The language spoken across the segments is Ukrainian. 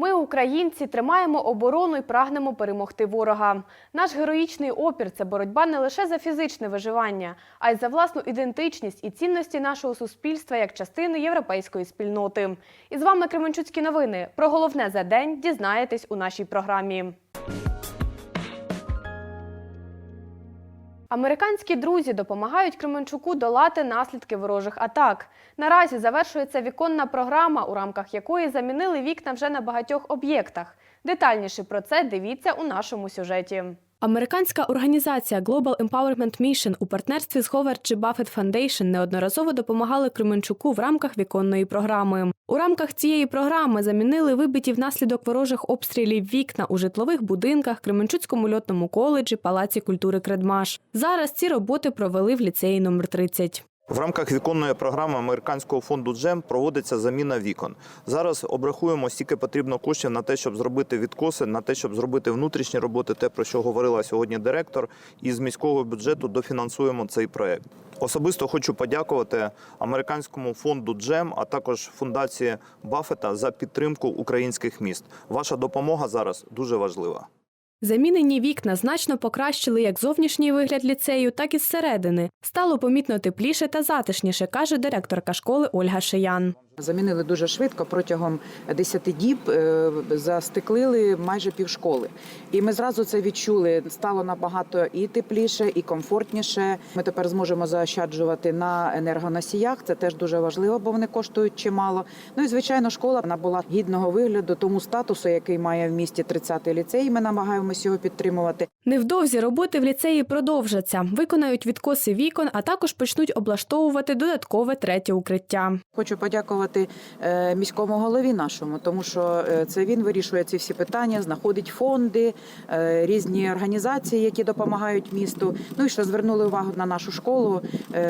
Ми, українці, тримаємо оборону і прагнемо перемогти ворога. Наш героїчний опір це боротьба не лише за фізичне виживання, а й за власну ідентичність і цінності нашого суспільства як частини європейської спільноти. І з вами Кременчуцькі новини. Про головне за день дізнаєтесь у нашій програмі. Американські друзі допомагають Кременчуку долати наслідки ворожих атак. Наразі завершується віконна програма, у рамках якої замінили вікна вже на багатьох об'єктах. Детальніше про це дивіться у нашому сюжеті. Американська організація Global Empowerment Mission у партнерстві з Howard G. Buffett Foundation неодноразово допомагали Кременчуку в рамках віконної програми. У рамках цієї програми замінили вибиті внаслідок ворожих обстрілів вікна у житлових будинках, Кременчуцькому льотному коледжі, Палаці культури Кредмаш. Зараз ці роботи провели в ліцеї номер 30. В рамках віконної програми американського фонду Джем проводиться заміна вікон. Зараз обрахуємо, скільки потрібно коштів на те, щоб зробити відкоси, на те, щоб зробити внутрішні роботи, те про що говорила сьогодні директор. І з міського бюджету дофінансуємо цей проект. Особисто хочу подякувати американському фонду Джем, а також фундації Баффета за підтримку українських міст. Ваша допомога зараз дуже важлива. Замінені вікна значно покращили як зовнішній вигляд ліцею, так і зсередини. Стало помітно тепліше та затишніше, каже директорка школи Ольга Шиян. Замінили дуже швидко протягом 10 діб е, застеклили майже півшколи. І ми зразу це відчули. Стало набагато і тепліше, і комфортніше. Ми тепер зможемо заощаджувати на енергоносіях. Це теж дуже важливо, бо вони коштують чимало. Ну і звичайно, школа вона була гідного вигляду, тому статусу, який має в місті 30-й ліцей. Ми намагаємося його підтримувати. Невдовзі роботи в ліцеї продовжаться, виконають відкоси вікон, а також почнуть облаштовувати додаткове третє укриття. Хочу подякувати е, міському голові нашому, тому що е, це він вирішує ці всі питання, знаходить фонди, е, різні організації, які допомагають місту. Ну і що звернули увагу на нашу школу.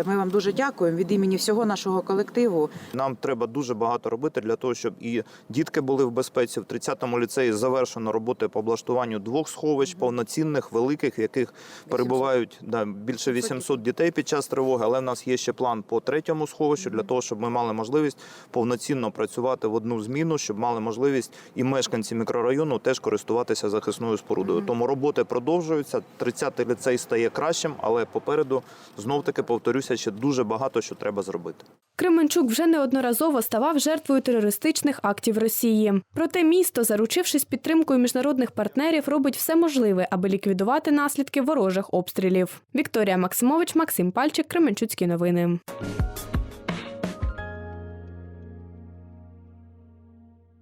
Ми вам дуже дякуємо від імені всього нашого колективу. Нам треба дуже багато робити для того, щоб і дітки були в безпеці. В 30-му ліцеї завершено роботи по облаштуванню двох сховищ, повноцінних, великих, в яких перебувають да, більше 800 дітей під час тривоги. Але в нас є ще план по третьому сховищу для того, щоб ми мали можливість повноцінно працювати в одну зміну, щоб мали можливість і мешканці мікрорайону теж користуватися захисною спорудою. Тому роботи продовжуються. 30-й ліцей стає кращим, але попереду знов таки повторюся, ще дуже багато що треба зробити. Кременчук вже неодноразово ставав жертвою терористичних актів Росії. Проте місто, заручившись підтримкою міжнародних партнерів, робить все можливе, аби ліквідувати наслідки ворожих обстрілів. Вікторія Максимович, Максим Пальчик, Кременчуцькі новини.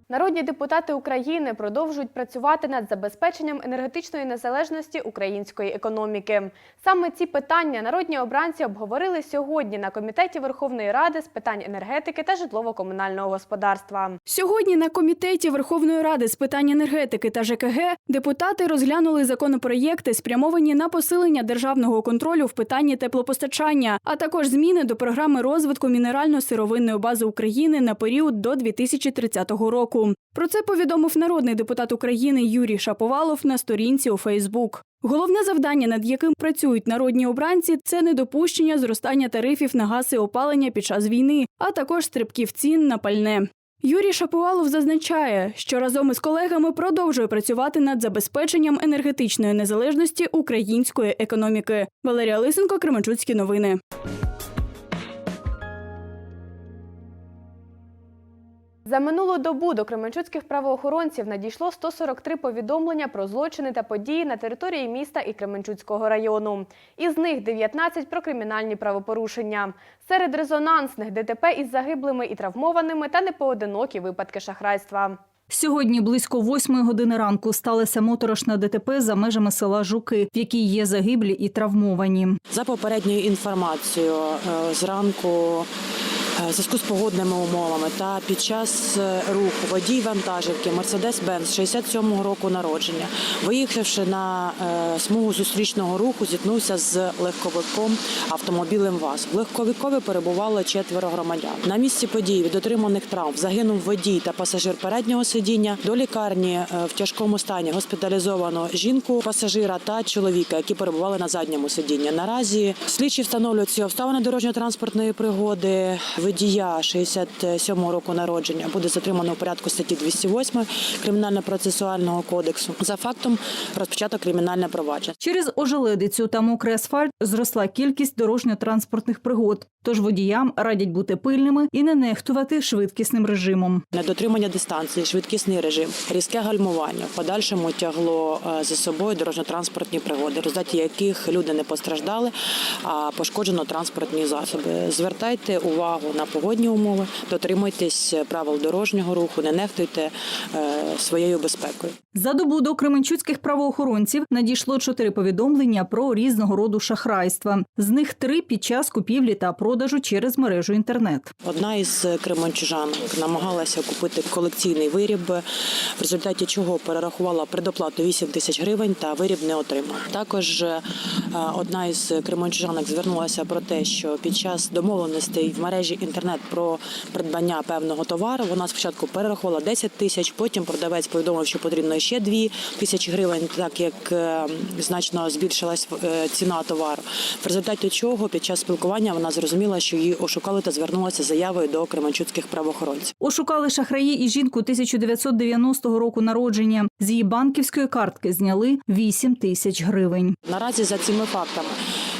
Народні депутати України продовжують працювати над забезпеченням енергетичної незалежності української економіки. Саме ці питання народні обранці обговорили сьогодні на комітеті Верховної Ради з питань енергетики та житлово-комунального господарства. Сьогодні на комітеті Верховної Ради з питань енергетики та ЖКГ депутати розглянули законопроєкти, спрямовані на посилення державного контролю в питанні теплопостачання, а також зміни до програми розвитку мінерально-сировинної бази України на період до 2030 року. Про це повідомив народний депутат України Юрій Шаповалов на сторінці у Фейсбук. Головне завдання, над яким працюють народні обранці, це недопущення зростання тарифів на газ і опалення під час війни, а також стрибків цін на пальне. Юрій Шаповалов зазначає, що разом із колегами продовжує працювати над забезпеченням енергетичної незалежності української економіки. Валерія Лисенко, Кременчуцькі новини. За минулу добу до кременчуцьких правоохоронців надійшло 143 повідомлення про злочини та події на території міста і Кременчуцького району. Із них 19 про кримінальні правопорушення. Серед резонансних ДТП із загиблими і травмованими та непоодинокі випадки шахрайства. Сьогодні близько восьмої години ранку сталося моторошне ДТП за межами села Жуки, в якій є загиблі і травмовані. За попередньою інформацією, е, зранку зв'язку з погодними умовами та під час е, руху водій вантажівки Mercedes-Benz 67-го року народження, виїхавши на е, смугу зустрічного руху, зіткнувся з легковиком автомобілем ВАЗ. В легковикові перебувало четверо громадян. На місці події від отриманих травм загинув водій та пасажир переднього сидіння. До лікарні е, в тяжкому стані госпіталізовано жінку, пасажира та чоловіка, які перебували на задньому сидінні. Наразі слідчі встановлюють ці обставини дорожньо-транспортної пригоди. Водія 67 року народження буде затримано у порядку статті 208 Кримінально-процесуального кодексу. За фактом розпочато кримінальне провадження. Через ожеледицю та мокрий асфальт зросла кількість дорожньо-транспортних пригод. Тож водіям радять бути пильними і не нехтувати швидкісним режимом. Недотримання дистанції, швидкісний режим, різке гальмування в подальшому тягло е, за собою дорожньо-транспортні пригоди, в результаті яких люди не постраждали, а пошкоджено транспортні засоби. Звертайте увагу на погодні умови, дотримуйтесь правил дорожнього руху, не нехтуйте е, своєю безпекою. За добу до кременчуцьких правоохоронців надійшло чотири повідомлення про різного роду шахрайства. З них три під час купівлі та продажу через мережу інтернет. Одна із кримончужанок намагалася купити колекційний виріб, в результаті чого перерахувала предоплату 8 тисяч гривень та виріб не отримала. Також е, одна із кримончужанок звернулася про те, що під час домовленостей в мережі інтернет про придбання певного товару вона спочатку перерахувала 10 тисяч, потім продавець повідомив, що потрібно ще 2 тисячі гривень, так як е, значно збільшилась е, ціна товару. В результаті чого під час спілкування вона зрозуміла, що її ошукали та звернулася з заявою до кременчуцьких правоохоронців. Ошукали шахраї і жінку 1990 року народження. З її банківської картки зняли 8 тисяч гривень. Наразі за цими фактами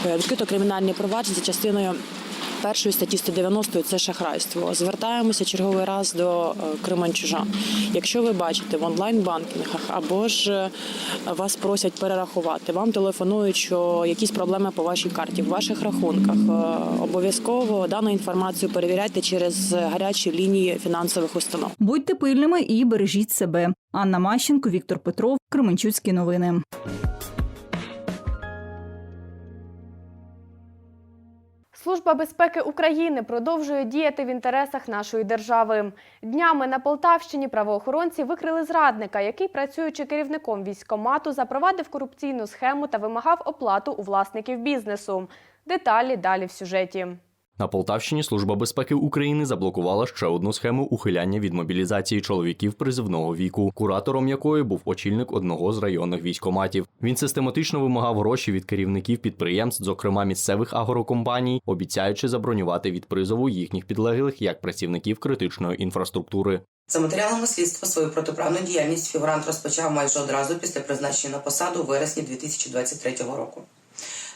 е, відкрито кримінальні провадження за частиною. Першої статті 190 це шахрайство. Звертаємося черговий раз до е, криманчужан. Якщо ви бачите в онлайн-банкінгах або ж е, вас просять перерахувати, вам телефонують, що якісь проблеми по вашій карті, в ваших рахунках. е, Обов'язково дану інформацію перевіряйте через гарячі лінії фінансових установ. Будьте пильними і бережіть себе. Анна Мащенко, Віктор Петров, Кременчуцькі новини. Служба безпеки України продовжує діяти в інтересах нашої держави. Днями на Полтавщині правоохоронці викрили зрадника, який, працюючи керівником військкомату, запровадив корупційну схему та вимагав оплату у власників бізнесу. Деталі далі в сюжеті. На Полтавщині Служба безпеки України заблокувала ще одну схему ухиляння від мобілізації чоловіків призивного віку, куратором якої був очільник одного з районних військоматів. Він систематично вимагав гроші від керівників підприємств, зокрема місцевих агрокомпаній, обіцяючи забронювати від призову їхніх підлеглих як працівників критичної інфраструктури. За матеріалами слідства свою протиправну діяльність фігурант розпочав майже одразу після призначення на посаду у вересні 2023 року.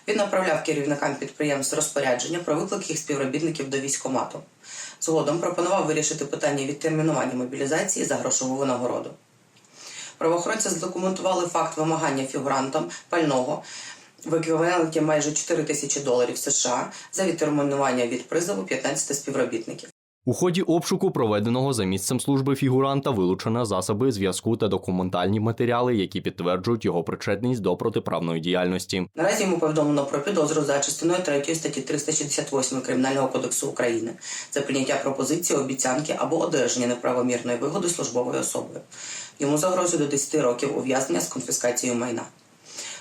Він направляв керівникам підприємств розпорядження про виклик їх співробітників до військкомату. Згодом пропонував вирішити питання відтермінування мобілізації за грошову винагороду. Правоохоронці задокументували факт вимагання фігурантам пального в еквіваленті майже 4 тисячі доларів США за відтермінування від призову 15 співробітників. У ході обшуку, проведеного за місцем служби фігуранта, вилучено засоби зв'язку та документальні матеріали, які підтверджують його причетність до протиправної діяльності. Наразі йому повідомлено про підозру за частиною 3 статті 368 Кримінального кодексу України за прийняття пропозиції, обіцянки або одержання неправомірної вигоди службовою особою. Йому загрожує до 10 років ув'язнення з конфіскацією майна.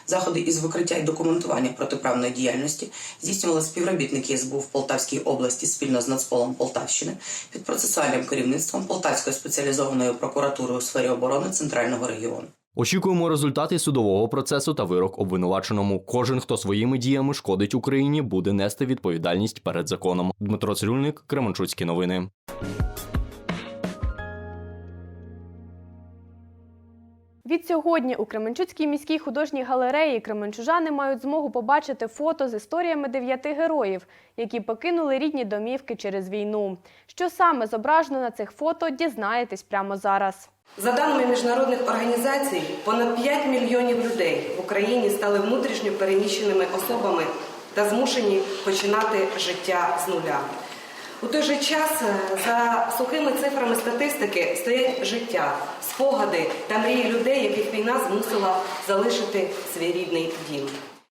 Заходи із викриття і документування протиправної діяльності здійснювали співробітники СБУ в Полтавській області спільно з Нацполом Полтавщини під процесуальним керівництвом Полтавської спеціалізованої прокуратури у сфері оборони Центрального регіону. Очікуємо результати судового процесу та вирок обвинуваченому. Кожен, хто своїми діями шкодить Україні, буде нести відповідальність перед законом. Дмитро Цирюльник, Кременчуцькі новини. Відсьогодні у Кременчуцькій міській художній галереї кременчужани мають змогу побачити фото з історіями дев'яти героїв, які покинули рідні домівки через війну. Що саме зображено на цих фото, дізнаєтесь прямо зараз. За даними міжнародних організацій, понад 5 мільйонів людей в Україні стали внутрішньо переміщеними особами та змушені починати життя з нуля. У той же час е, за сухими цифрами статистики стоять життя, спогади та мрії людей, яких війна змусила залишити свій рідний дім.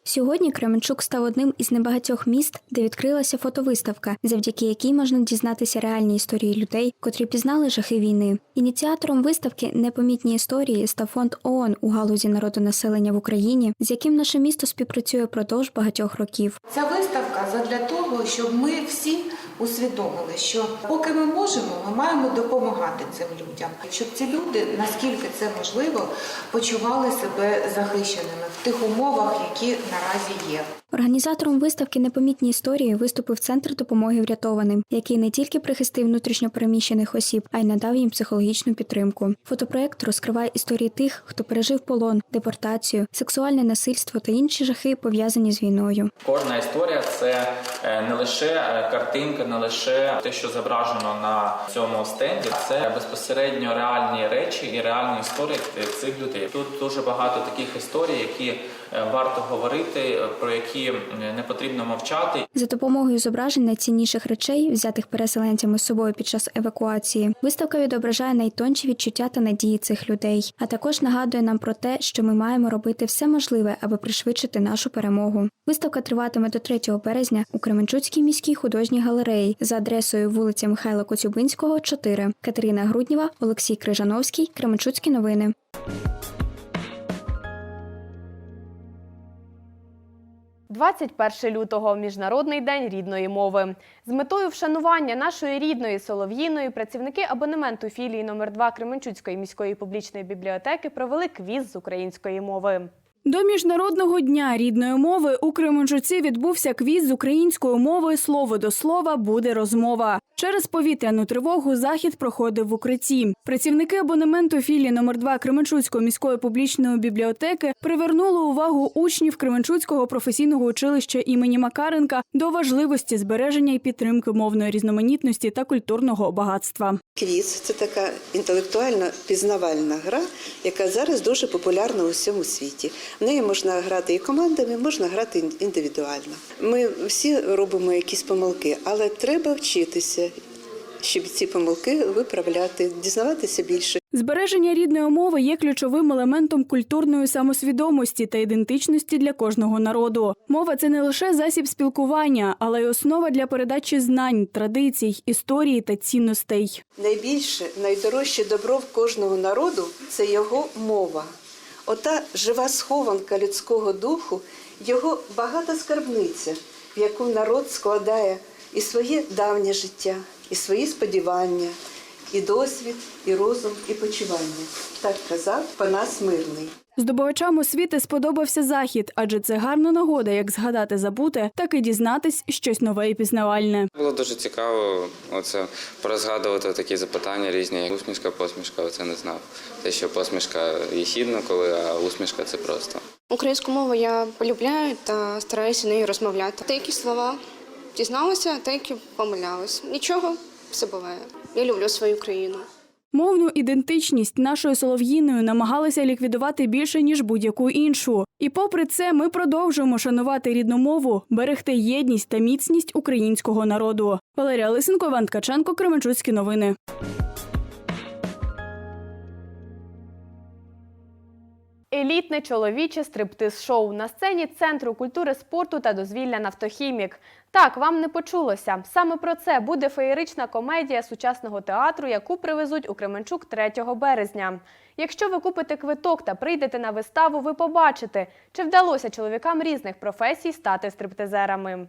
Сьогодні Кременчук став одним із небагатьох міст, де відкрилася фотовиставка, завдяки якій можна дізнатися реальні історії людей, котрі пізнали жахи війни. Ініціатором виставки Непомітні історії став фонд ООН у галузі народонаселення в Україні, з яким наше місто співпрацює продовж багатьох років. Ця виставка задля того, щоб ми всі усвідомили, що поки ми можемо, ми маємо допомагати цим людям, щоб ці люди, наскільки це можливо, почували себе захищеними в тих умовах, які наразі є. Організатором виставки Непомітні історії виступив центр допомоги врятованим, який не тільки прихистив внутрішньопереміщених осіб, а й надав їм психологічну підтримку. Фотопроект розкриває історії тих, хто пережив полон, депортацію, сексуальне насильство та інші жахи, пов'язані з війною. Кожна історія це е, не лише е, картинка, не лише те, що зображено на цьому стенді. Це безпосередньо реальні речі і реальні історії цих людей. Тут дуже багато таких історій, які варто говорити, е, про які не потрібно мовчати. За допомогою зображень найцінніших речей, взятих переселенцями з собою під час евакуації, виставка відображає найтонші відчуття та надії цих людей, а також нагадує нам про те, що ми маємо робити все можливе, аби пришвидшити нашу перемогу. Виставка триватиме до 3 березня у Кременчуцькій міській художній галереї за адресою вулиця Михайла Коцюбинського, 4. Катерина Грудніва, Олексій Крижановський, Кременчуцькі новини. – 21 лютого – Міжнародний день рідної мови. З метою вшанування нашої рідної солов'їної працівники абонементу філії номер 2 Кременчуцької міської публічної бібліотеки провели квіз з української мови. До міжнародного дня рідної мови у Кременчуці відбувся квіз з української мови Слово до слова буде розмова. Через повітряну тривогу захід проходив в укритті. Працівники абонементу філії номер 2 Кременчуцької міської публічної бібліотеки привернули увагу учнів Кременчуцького професійного училища імені Макаренка до важливості збереження і підтримки мовної різноманітності та культурного багатства. Квіз це така інтелектуально пізнавальна гра, яка зараз дуже популярна у всьому світі. В неї можна грати і командами, можна грати індивідуально. Ми всі робимо якісь помилки, але треба вчитися, щоб ці помилки виправляти, дізнаватися більше. Збереження рідної мови є ключовим елементом культурної самосвідомості та ідентичності для кожного народу. Мова це не лише засіб спілкування, але й основа для передачі знань, традицій, історії та цінностей. Найбільше, найдорожче добро в кожного народу це його мова. Ота жива схованка людського духу, його багата скарбниця, в яку народ складає і своє давнє життя, і свої сподівання, і досвід, і розум, і почування. Так казав Панас Мирний. Здобувачам освіти сподобався захід, адже це гарна нагода як згадати забуте, так і дізнатись щось нове і пізнавальне. Було дуже цікаво оце порозгадувати такі запитання різні. як Усмішка, посмішка, оце не знав. Те, що посмішка єхідна, коли, а усмішка це просто. Українську мову я полюбляю та стараюся нею розмовляти. Деякі слова дізналася, деякі помилялась. Нічого, все буває. Я люблю свою країну. Мовну ідентичність нашої солов'їною намагалися ліквідувати більше ніж будь-яку іншу. І попри це, ми продовжуємо шанувати рідну мову, берегти єдність та міцність українського народу. Валерія Лисенко, Іван Ткаченко, Кременчуцькі новини. Елітне чоловіче стриптиз-шоу на сцені Центру культури, спорту та дозвілля «Нафтохімік». Так, вам не почулося. Саме про це буде феєрична комедія сучасного театру, яку привезуть у Кременчук 3 березня. Якщо ви купите квиток та прийдете на виставу, ви побачите, чи вдалося чоловікам різних професій стати стриптизерами.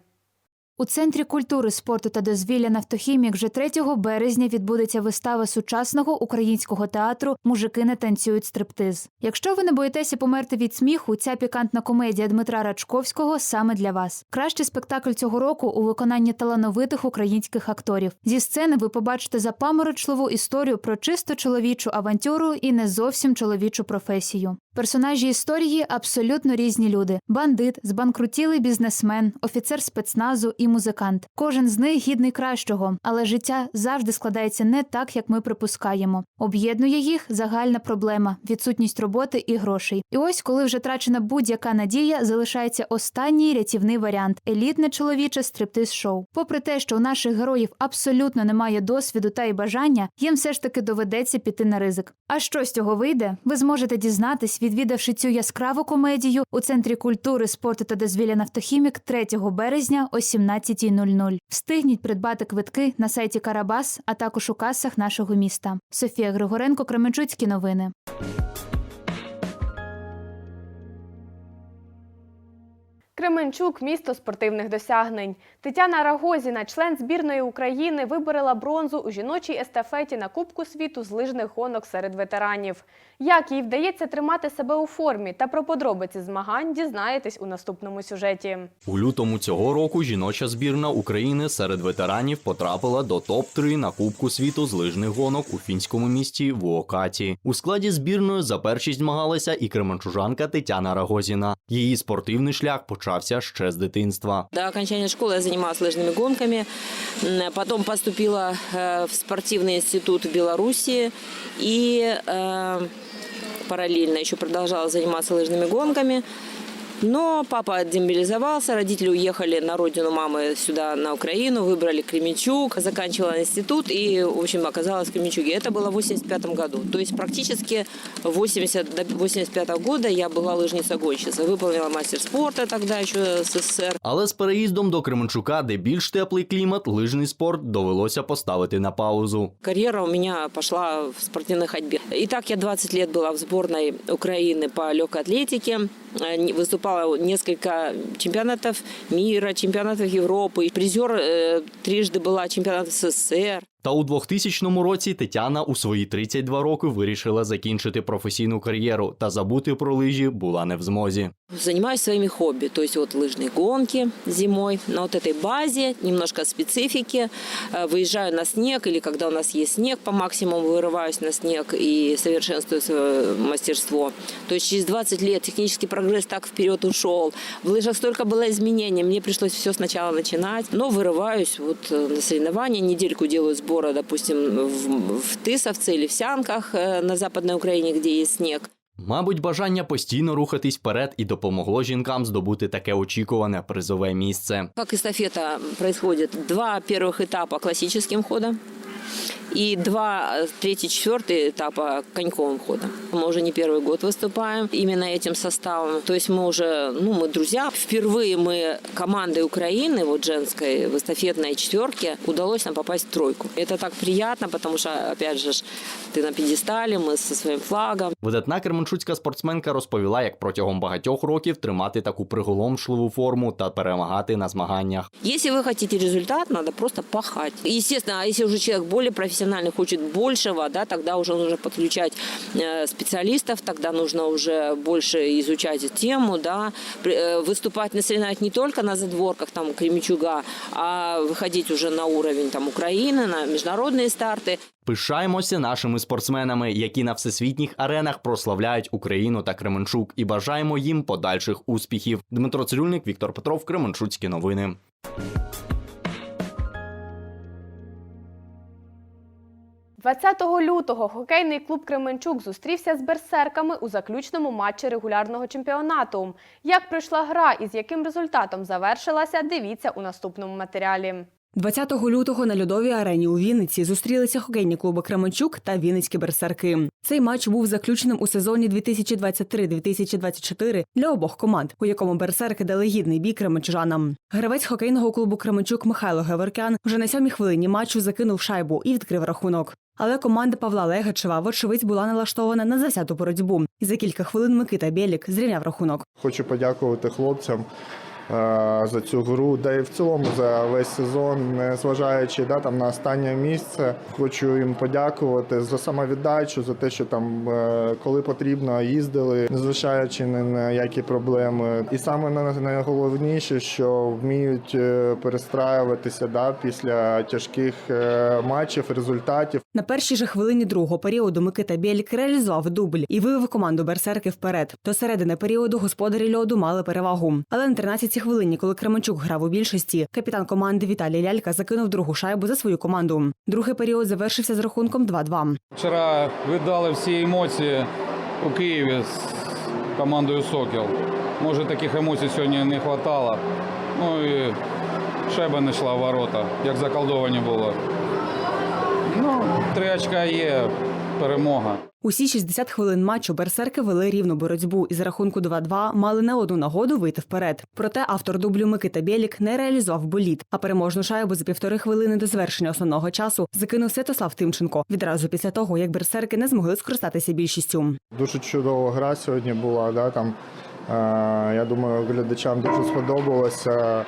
У Центрі культури, спорту та дозвілля «Нафтохімік» вже 3 березня відбудеться вистава сучасного українського театру Мужики не танцюють стриптиз. Якщо ви не боїтеся померти від сміху, ця пікантна комедія Дмитра Рачковського саме для вас. Кращий спектакль цього року у виконанні талановитих українських акторів. Зі сцени ви побачите запаморочливу історію про чисто чоловічу авантюру і не зовсім чоловічу професію. Персонажі історії абсолютно різні люди: бандит, збанкрутілий бізнесмен, офіцер спецназу і музикант. Кожен з них гідний кращого, але життя завжди складається не так, як ми припускаємо. Об'єднує їх загальна проблема відсутність роботи і грошей. І ось, коли вже трачена будь-яка надія, залишається останній рятівний варіант елітне чоловіче стриптиз-шоу. Попри те, що у наших героїв абсолютно немає досвіду та й бажання, їм все ж таки доведеться піти на ризик. А що з цього вийде? Ви зможете дізнатись, відвідавши цю яскраву комедію у центрі культури, спорту та дозвілля «Нафтохімік» 3 березня о 17.00. Встигніть придбати квитки на сайті Карабас, а також у касах нашого міста. Софія Григоренко, Кременчуцькі новини. Кременчук місто спортивних досягнень. Тетяна Рагозіна, член збірної України, виборола бронзу у жіночій естафеті на Кубку світу з лижних гонок серед ветеранів. Як їй вдається тримати себе у формі та про подробиці змагань дізнаєтесь у наступному сюжеті. У лютому цього року жіноча збірна України серед ветеранів потрапила до топ-3 на Кубку світу з лижних гонок у фінському місті Вуокаті. У складі збірної за першість змагалася і кременчужанка Тетяна Рагозіна. Її спортивний шлях почався ще з дитинства. До окончания школы я занималась лыжными гонками, М, потом поступила э, в спортивный институт в Беларуси и э, параллельно еще продолжала заниматься лыжными гонками. Но папа демобилизовался, родители уехали на родину мамы сюда, на Украину, выбрали Кременчуг, заканчивала институт и, в общем, оказалась в Кременчуге. Это было в 85 году. То есть практически 80, до 85 года я была лыжница-гонщица. Выполнила мастер спорта тогда еще СССР. Але з переїздом до Кременчука, де більш теплий клімат, лижний спорт довелося поставити на паузу. Карьера у меня пошла в спортивной ходьбе. Итак, я 20 лет была в сборной Украины по легкой атлетике. Э, не- Выступала несколько чемпионатов мира, чемпионатов Европы. Призер э, трижды была чемпионата СССР. Та у 2000 році Тетяна у свої 32 роки вирішила закінчити професійну кар'єру та забути про лижі була не в змозі. Занимаюсь своими хобби, то есть вот лыжные гонки зимой на вот этой базе, немножко специфики. Э, Выезжаю на снег или когда у нас есть снег, по максимуму вырываюсь на снег и совершенствую свое мастерство. То есть через 20 лет технический прогресс так вперед ушел. В лыжах столько было изменений, мне пришлось все сначала начинать. Но вырываюсь вот э, на соревнования, недельку делаю сбора, допустим, в, в Тысовце или в Сянках э, на Западной Украине, где есть снег. Мабуть, бажання постійно рухатись вперед і допомогло жінкам здобути таке очікуване призове місце. Как эстафета происходит? Два первых этапа классическим ходом и два, э, третий, четвертый этапа коньковым ходом. Мы уже не первый год выступаем именно этим составом. То есть мы уже, ну, мы друзья. Впервые мы командой Украины, вот женской, в эстафетной четверке удалось нам попасть в тройку. Это так приятно, потому что, опять же, ж, ты на пьедестале, мы со своим флагом. Видатна керменчуцька спортсменка розповіла, як протягом багатьох років тримати таку приголомшливу форму та перемагати на змаганнях. Если вы хотите результат, надо просто пахать. Естественно, а если уже человек более профессиональный, хочет большего, да, тогда уже нужно подключать э, специалистов, тогда нужно уже больше изучать тему, да, При- э, выступать на соревнованиях не только на задворках там Кремичуга, а выходить уже на уровень там Украины, на международные старты. Пишаємося нашими спортсменами, які на всесвітніх аренах прославляють Україну та Кременчук, і бажаємо їм подальших успіхів. Дмитро Цирюльник, Віктор Петров, Кременчуцькі новини. 20 лютого хокейний клуб Кременчук зустрівся з берсерками у заключному матчі регулярного чемпіонату. Як пройшла гра і з яким результатом завершилася, дивіться у наступному матеріалі. 20 лютого на льодовій арені у Вінниці зустрілися хокейні клуби Кременчук та Вінницькі берсерки. Цей матч був заключеним у сезоні 2023-2024 для обох команд, у якому берсерки дали гідний бій кременчужанам. Гравець хокейного клубу Кременчук Михайло Геворкян вже на сьомій хвилині матчу закинув шайбу і відкрив рахунок. Але команда Павла Легачева, вочевидь, була налаштована на завзяту боротьбу. І за кілька хвилин Микита Бєлік зрівняв рахунок. Хочу подякувати хлопцям за цю гру, да і в цілому за весь сезон, незважаючи да, там, на останнє місце. Хочу їм подякувати за самовіддачу, за те, що там, е, коли потрібно, їздили, незважаючи ні на які проблеми. І саме на- найголовніше, що вміють е, перестраюватися да, після тяжких е, матчів, результатів. На першій же хвилині другого періоду Микита Бєлік реалізував дубль і вивів команду берсерки вперед. До середини періоду господарі льоду мали перевагу. Але на 13-й хвилині, коли Кременчук грав у більшості, капітан команди Віталій Лялька закинув другу шайбу за свою команду. Другий період завершився з рахунком 2-2. Вчора віддали всі емоції у Києві з командою Сокіл. Може, таких емоцій сьогодні не вистачало. Ну і шайба не йшла в ворота, як заколдовані було. Ну, три очка є, перемога. Усі 60 хвилин матчу берсерки вели рівну боротьбу і за рахунку 2-2 мали не одну нагоду вийти вперед. Проте автор дублю Микита Бєлік не реалізував боліт, а переможну шайбу за півтори хвилини до завершення основного часу закинув Святослав Тимченко відразу після того, як берсерки не змогли скористатися більшістю. Дуже чудова гра сьогодні була. Да, там Я думаю, глядачам дуже сподобалося.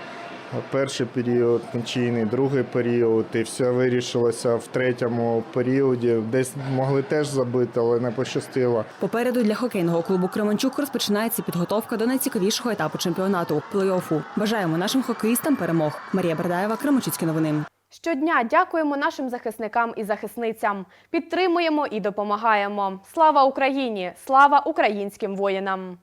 Перший період нічийний, другий період, і все вирішилося в третьому періоді. Десь могли теж забити, але не пощастило. Попереду для хокейного клубу Кременчук розпочинається підготовка до найцікавішого етапу чемпіонату плей-оффу. Бажаємо нашим хокеїстам перемог. Марія Бердаєва, Кременчуцькі новини. Щодня дякуємо нашим захисникам і захисницям. Підтримуємо і допомагаємо. Слава Україні! Слава українським воїнам!